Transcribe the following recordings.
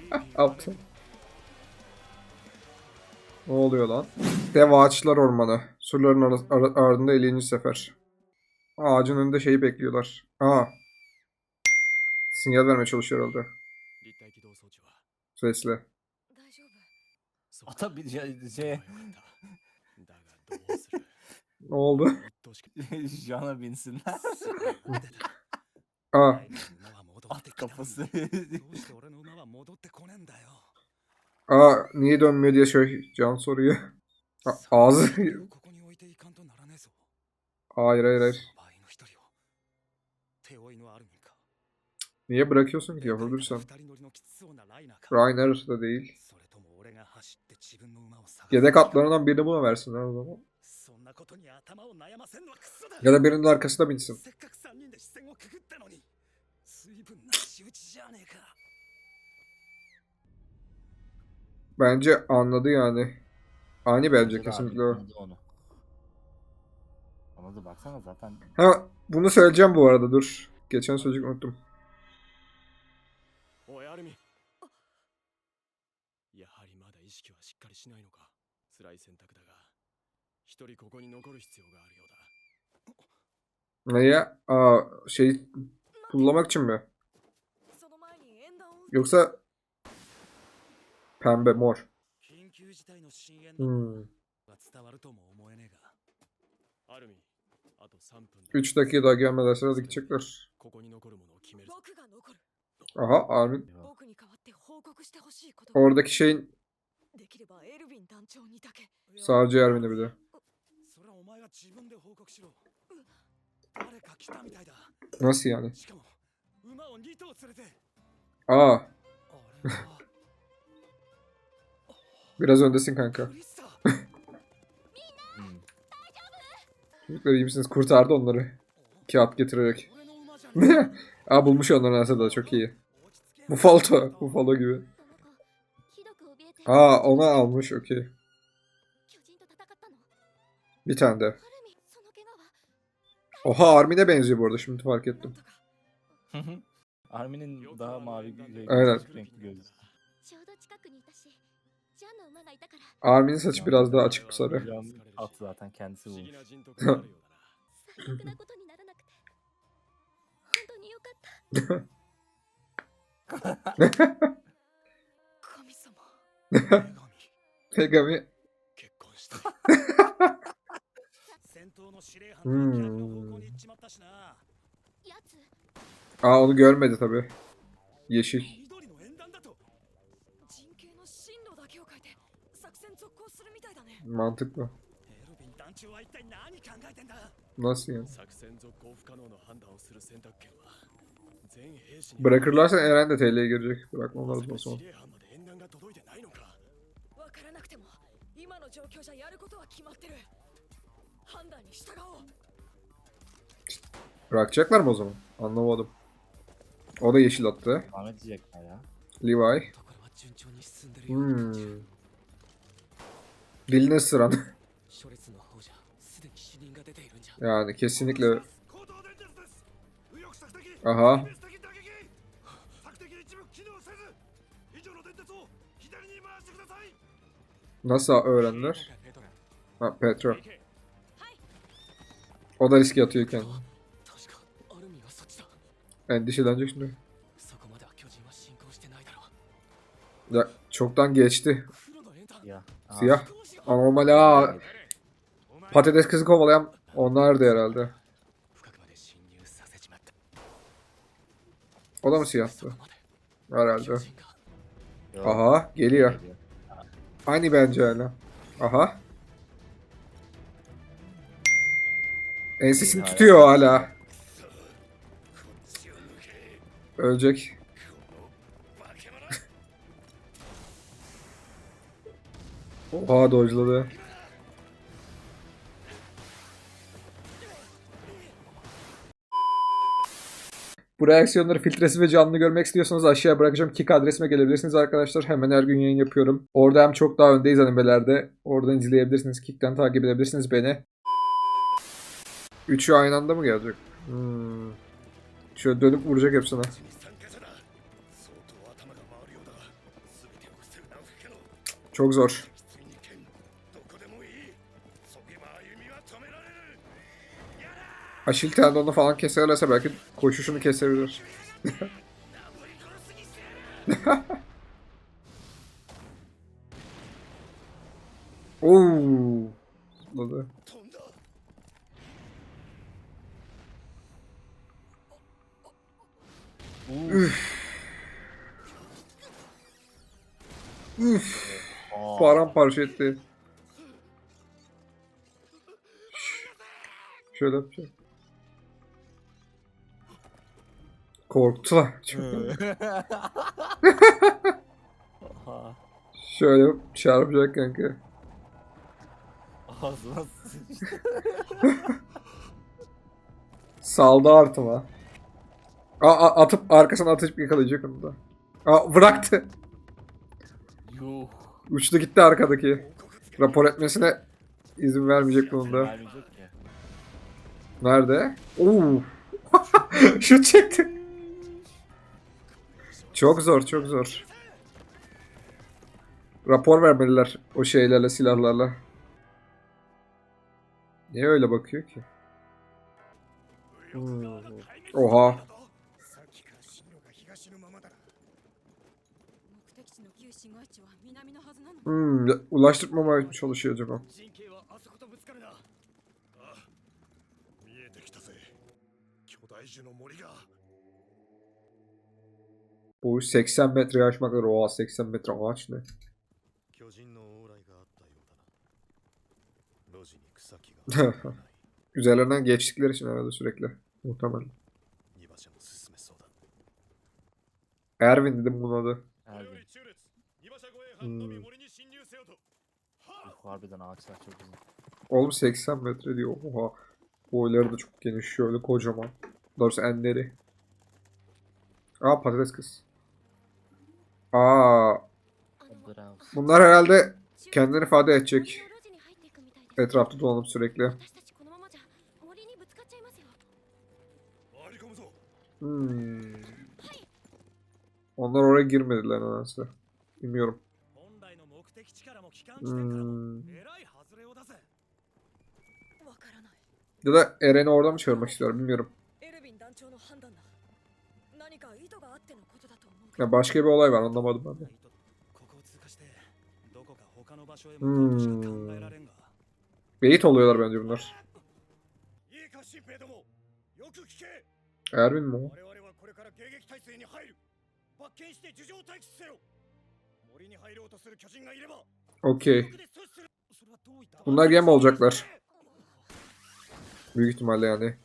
Aptal. Ne oluyor lan? Dev ağaçlar ormanı. Surların ardında 50. sefer. Ağacın önünde şeyi bekliyorlar. Aa. Sinyal vermeye çalışıyor herhalde. Sesle. Ata bir şey... şey. ne oldu? Jana binsin. Aa. At kafası. Aa niye dönmüyor diye şey Can soruyor. A ağzı. hayır hayır hayır. Niye bırakıyorsun ki yapabilirsen? Reiner da değil. Yedek atlarından birini buna versinler o zaman. Ya da birinin arkasına binsin. Bence anladı yani. Ani bence Anladı abi, kesinlikle o. Anladı onu. Anladı baksana zaten. Ha bunu söyleyeceğim bu arada dur. Geçen sözcük unuttum. おいアルミンやはりまだ意識はしっかりしないのか辛い選択だが一人ここに残る必要があるようだ Neye? Aa şey pullamak için mi? その前に縁談を Yoksa Pembe mor. Hmm. 3 dakika daha gelmezlerse hızlı gidecekler. Aha Armin. Oradaki şeyin sadece Armin'e bir de. Nasıl yani? Aa. Biraz öndesin kanka. Hmm. Çocuklar iyi misiniz? Kurtardı onları. Kağıt getirerek. Aa bulmuş onları onların aslında çok iyi. Bufalo. Bufalo gibi. Aa ona almış okey. Bir tane de. Oha Armin'e benziyor bu arada şimdi fark ettim. Armin'in daha mavi renkli, Aynen. renkli gözü. Armin'in saçı biraz daha açık bu sarı. At zaten kendisi bulmuş. Pegami. hmm. Aa onu görmedi tabi. Yeşil. 緑の縁談だと人形の進路だけを書いて作戦続行するみたいだね Mantıklı. エルヴィン団長は一体何考えてんだ Nasıl yani? 作戦続行不可能の判断をする選択権は全兵士に Bırakırlarsa Eren de TL'ye girecek. Bırakmamalı o まさか zaman. 司令班まで縁談が届いてないのかわからなくても今の状況じゃやることは決まってる判断に従おう Bırakacaklar mı o zaman? Anlamadım. O da yeşil attı. Devam edecekler ya. Levi. とこ Hmm. Diline sıran. yani kesinlikle. Aha. Nasıl öğrenir? Ha Petro. O da riske atıyorken. Endişelenecek şimdi. Ya, çoktan geçti. Ya. Siyah. Anormal ha. Patates kızı kovalayan onlardı herhalde. O da mı siyahtı? Herhalde. Yok. Aha geliyor. Aynı bence öyle. Aha. Ensesini tutuyor hala. Ölecek. Oha dojladı. Bu reaksiyonları filtresi ve canlı görmek istiyorsanız aşağıya bırakacağım kick adresime gelebilirsiniz arkadaşlar. Hemen her gün yayın yapıyorum. Orada hem çok daha öndeyiz animelerde. Oradan izleyebilirsiniz. Kick'ten takip edebilirsiniz beni. Üçü aynı anda mı gelecek? Hmm. Şöyle dönüp vuracak hepsine. Çok zor. Aşil tendonu falan keserlerse belki koşuşunu kesebilir. Oo. Ladı. Üf. Üf. Paramparça etti. Şöyle yapacağım. Korktular. Aha, Şöyle çarpacak kanka. Ağzına sıçtı. Saldı artıma. Aa, atıp arkasına atıp yakalayacak onu da. Aa, bıraktı. Yuh. Uçtu gitti arkadaki. Rapor etmesine izin vermeyecek bunun da. Vermeyecek. Nerede? Oo. Şut çekti. Çok zor, çok zor. Rapor vermeliler o şeylerle, silahlarla. Niye öyle bakıyor ki? Hmm. Oha. Hmm, ulaştırmamaya çalışıyor acaba. Bu 80 metre açmak üzere. Oha 80 metre ağaç ne? Üzerlerinden geçtikleri için herhalde sürekli. Muhtemelen. Erwin dedim bunun adı. Hmm. Harbiden ağaçlar çok uzun. Oğlum 80 metre diyor. Oha. Boyları da çok geniş. Şöyle kocaman. Doğrusu enleri. Aa patates kız. Aa. Bunlar herhalde kendini ifade edecek. Etrafta dolanıp sürekli. Hmm. Onlar oraya girmediler nedense. Bilmiyorum. Hmm. Ya da Eren'i orada mı çağırmak istiyor bilmiyorum. Ya başka bir olay var anlamadım ben de. ここを通過してどこか他の場所へ向かうとしか考えられんが Beyit oluyorlar bence bunlar. いいか新兵どもよく聞け Erwin mi o? 我々はこれから迎撃態勢に入る発見して樹上待機せよ森に入ろうとする巨人がいれば Okey. 全力で阻止するそれはどういった Bunlar gem olacaklar. Büyük ihtimalle yani.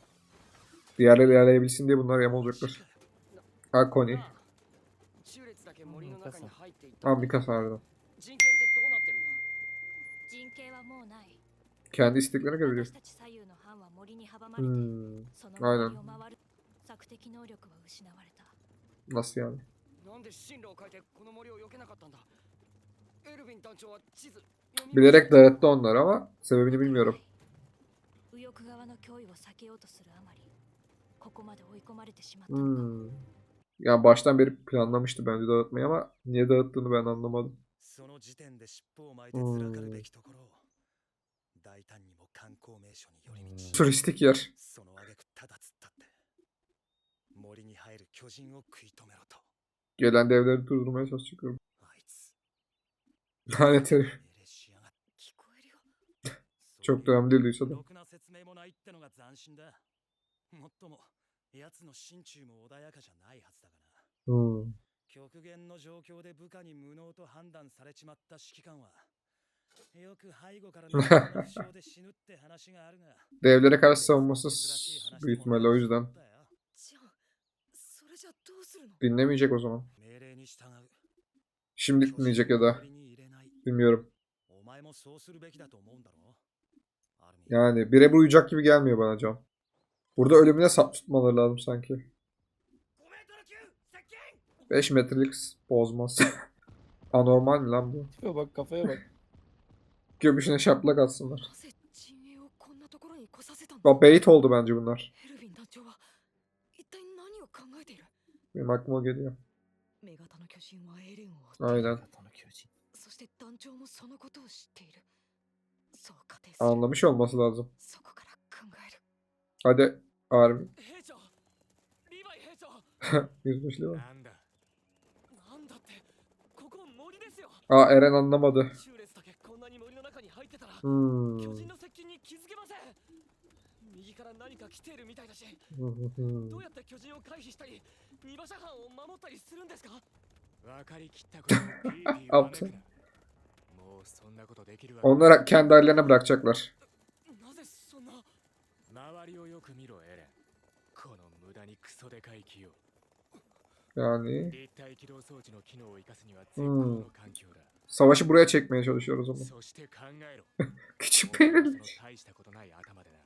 Diğerleri ilerleyebilsin diye bunlar yem olacaklar. Ha Connie. 中列だけ森の中に入っていっ Ha Mikasa harbiden. 陣形ってどうなってるんだ陣形はもうない Kendi isteklerine göre diyor. 私たち左右の班は森に阻まれて、 Hmm. その aynen 森を回る索敵能力は失われた Nasıl yani? なんで進路を変えてこの森を避けなかったんだエルヴィン団長は地図読み Bilerek dağıttı onları ama sebebini bilmiyorum. 右翼側の脅威を避けようとするあまり Hmm. Yani baştan beri planlamıştı bence dağıtmayı ama niye dağıttığını ben anlamadım. Hmm. hmm. Turistik yer. Gelen devleri durdurmaya çalışıyorum. Lanet. Çok da önemli değilse de. da. ろくな説明もないってのが斬新だもっとも奴の心中も穏やかじゃないはずだがな Hmm. 極限の状況で部下に無能と判断されちまった指揮官はよく背後からの負傷で死ぬって話があるが Devlere karşı savunmasız büyük ihtimalle o yüzden. じゃあそれじゃどうするの Dinlemeyecek o zaman. 命令に従う Şimdi dinleyecek ya da. 森に入れない Bilmiyorum. お前もそうするべきだと思うんだろアルミ Yani birebir uyacak gibi gelmiyor bana Can. Burada ölümüne sap tutmaları lazım sanki. 5 metrelik bozmaz. Anormal mi lan bu? Tipe bak kafaya bak. Göbüşüne şaplak atsınlar. Ya bait oldu bence bunlar. Benim aklıma geliyor. Aynen. Anlamış olması lazım. Hadi Yüzmüş Aa Eren anlamadı. Hmm. Aptal. Onlara kendi hallerine bırakacaklar. なぜそんな周りをよく見ろエレンこの無駄にクソでかい木を Yani 立体起動装置の機能を生かすには絶好の環境だ、 savaşı buraya çekmeye çalışıyoruz ama. そして考えろ Küçük お前は peynir. その大したことない頭でな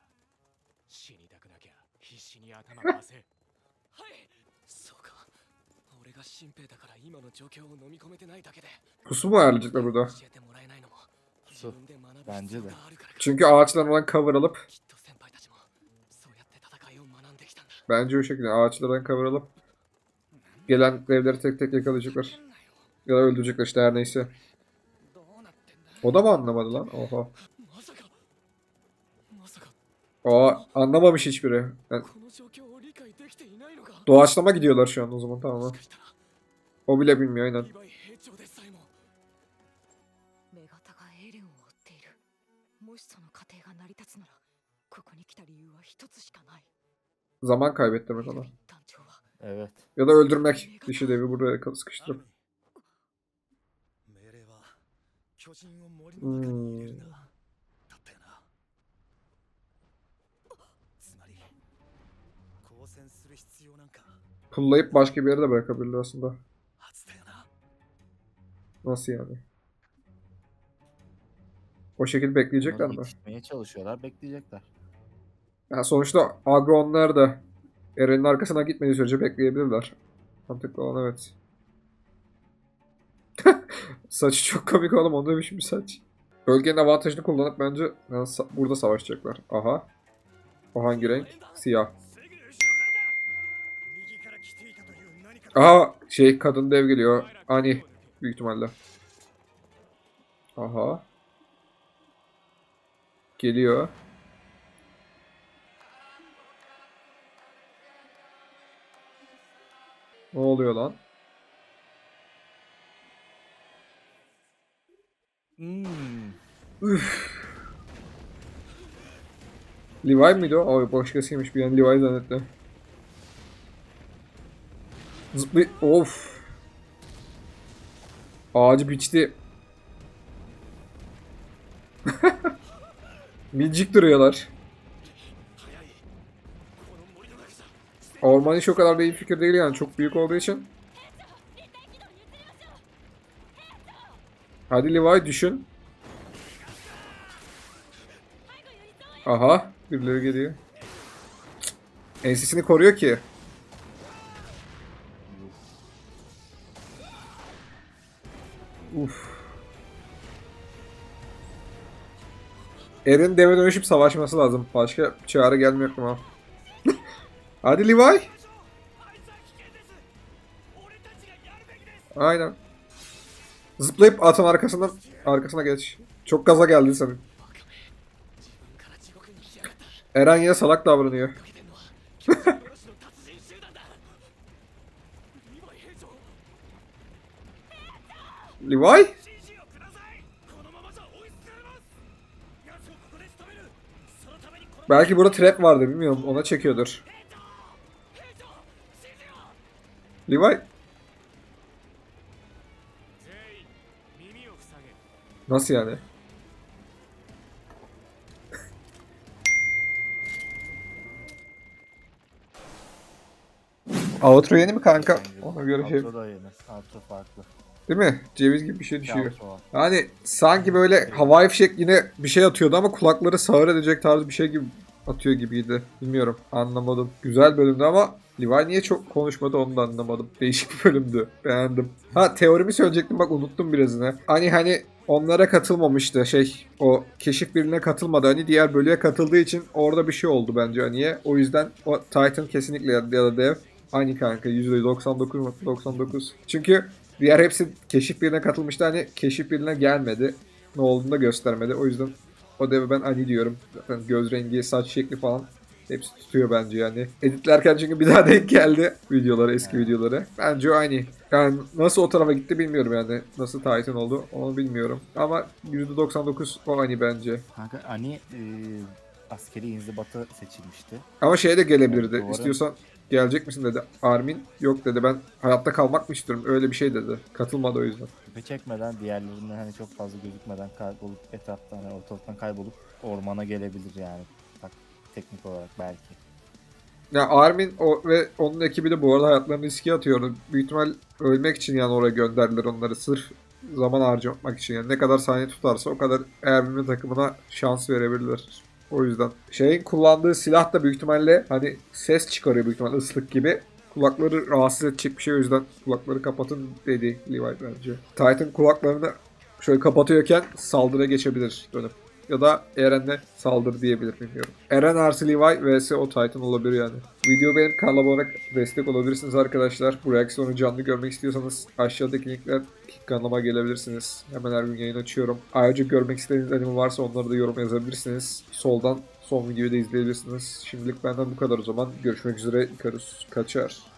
死にたくなきゃ必死に頭回せはいそうか俺が新兵だから今の状況を飲み込めてないだけで Pusu mu ayarlayacaklar burada? 教えてもらえないのも自分で学ぶ必要があるからか Çünkü ağaçtan olan cover alıp きっと Bence o şekilde ağaçlardan cover alıp gelen devleri tek tek yakalayacaklar. Ya da öldürecekler işte her neyse. O da mı anlamadı lan? Oha. Aa anlamamış hiçbiri. Yani... Doğaçlama gidiyorlar şu an o zaman tamam mı? O bile bilmiyor aynen. Zaman kaybettirmek ona. Evet. Ya da öldürmek. Dişi devi buraya sıkıştırıp. Hmm. Pullayıp başka bir yere de bırakabilir aslında. Nasıl yani? O şekilde bekleyecekler mi? Bekleyecekler. Yani sonuçta Agronlar da Eren'in arkasına gitmediği sürece bekleyebilirler. Mantıklı olan evet. Saçı çok komik oğlum onu demişim saç. Bölgenin avantajını kullanıp bence yani sa burada savaşacaklar. Aha. O hangi renk? Siyah. Aha şey kadın dev geliyor. Ani büyük ihtimalle. Aha. Geliyor. Ne oluyor lan? Hmm. Levi miydi o? Ay başkasıymış bir an Levi zannettim. Zıplay... Of. Ağacı biçti. Minicik duruyorlar. Orman işi o kadar da iyi fikir değil yani. Çok büyük olduğu için. Hadi Levi düşün. Aha. Birileri geliyor. Cık. Ensesini koruyor ki. Uf. Eren deve dönüşüp savaşması lazım. Başka çare gelmiyor aklıma. Hadi Levi. Aynen. Zıplayıp atan arkasından arkasına geç. Çok gaza geldi senin. Eren yine salak davranıyor. Levi? Belki burada trap vardı bilmiyorum ona çekiyordur. Revive. Nasıl yani? Outro yeni mi kanka? Ona göre şey. Outro da yeni. Outro farklı. Değil mi? Ceviz gibi bir şey düşüyor. Yani sanki böyle havai fişek yine bir şey atıyordu ama kulakları sağır edecek tarz bir şey gibi atıyor gibiydi. Bilmiyorum. Anlamadım. Güzel bölümdü ama Levi niye çok konuşmadı onu da anlamadım. Değişik bir bölümdü. Beğendim. Ha teorimi söyleyecektim bak unuttum birazını. Hani hani onlara katılmamıştı şey o keşif birliğine katılmadı hani diğer bölüye katıldığı için orada bir şey oldu bence hani o yüzden o Titan kesinlikle ya da dev aynı kanka %99 99 çünkü Diğer hepsi keşif birine katılmıştı. Hani keşif birine gelmedi. Ne olduğunu da göstermedi. O yüzden o deve ben Ani diyorum. Zaten göz rengi, saç şekli falan hepsi tutuyor bence yani. Editlerken çünkü bir daha denk geldi videolara, eski videolara. Bence Ani. Yani nasıl o tarafa gitti bilmiyorum yani. Nasıl Titan oldu onu bilmiyorum. Ama %99 o Ani bence. Kanka Ani e, askeri inzibatı seçilmişti. Ama şeye de gelebilirdi. Doğru. İstiyorsan gelecek misin dedi. Armin yok dedi. Ben hayatta kalmak mı istiyorum? Öyle bir şey dedi. Katılmadı o yüzden. Şüphe çekmeden diğerlerinden hani çok fazla gözükmeden kaybolup etraftan hani ortalıktan kaybolup ormana gelebilir yani. Teknik olarak belki. Ya Armin o ve onun ekibi de bu arada hayatlarını riske atıyor. Büyük ihtimal ölmek için yani oraya gönderdiler onları. Sırf zaman harcamak için. Yani ne kadar saniye tutarsa o kadar Ermin'in takımına şans verebilirler. O yüzden. Şeyin kullandığı silah da büyük ihtimalle hani ses çıkarıyor büyük ihtimalle ıslık gibi. Kulakları rahatsız edecek bir şey o yüzden kulakları kapatın dedi Levi bence. Titan kulaklarını şöyle kapatıyorken saldırıya geçebilir dönüp. Ya da Eren'le saldır diyebilir bilmiyorum. Eren artı Levi vs o Titan olabilir yani. Video benim kanala olarak destek olabilirsiniz arkadaşlar. Bu reaksiyonu canlı görmek istiyorsanız aşağıdaki linkler kanalıma gelebilirsiniz. Hemen her gün yayın açıyorum. Ayrıca görmek istediğiniz anime varsa onları da yorum yazabilirsiniz. Soldan son videoyu da izleyebilirsiniz. Şimdilik benden bu kadar o zaman. Görüşmek üzere. Ikarus kaçar.